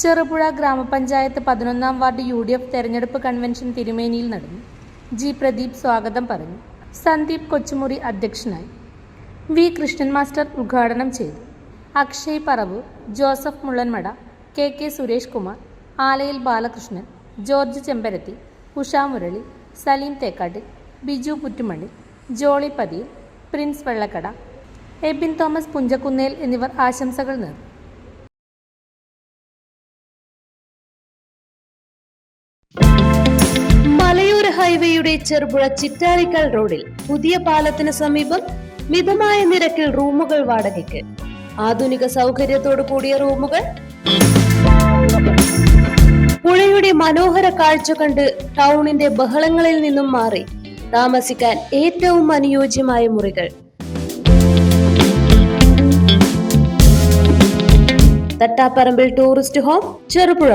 ചെറുപുഴ ഗ്രാമപഞ്ചായത്ത് പതിനൊന്നാം ward U D F തെരഞ്ഞെടുപ്പ് കൺവെൻഷൻ തിരുമേനിയിൽ നടന്നു. ജി പ്രദീപ് സ്വാഗതം പറഞ്ഞു. സന്ദീപ് കൊച്ചുമുറി അധ്യക്ഷനായി. വി കൃഷ്ണൻ മാസ്റ്റർ ഉദ്ഘാടനം ചെയ്തു. Akshay പറവ് Joseph Mullanmada K K Suresh Kumar ആലയിൽ Balakrishnan George Chembarathi Usha Murali Saleem Thekkattil Biju Puttumani Jolly Pathiyil Prince Vellakkada Ebin Thomas Punchakkunnel എന്നിവർ ആശംസകൾ നേർന്നു. ഹൈവേയുടെ ചെറുപുഴ ചിറ്റാരിക്കൽ റോഡിൽ പുതിയ പാലത്തിന് സമീപം മിതമായ നിരക്കിൽ റൂമുകൾ വാടകയ്ക്ക്. ആധുനിക സൗകര്യത്തോടു കൂടിയ റൂമുകൾ. പുഴയുടെ മനോഹര കാഴ്ച കണ്ട് ടൗണിന്റെ ബഹളങ്ങളിൽ നിന്നും മാറി താമസിക്കാൻ ഏറ്റവും അനുയോജ്യമായ മുറികൾ. Thattaparambil tourist home Cherupuzha.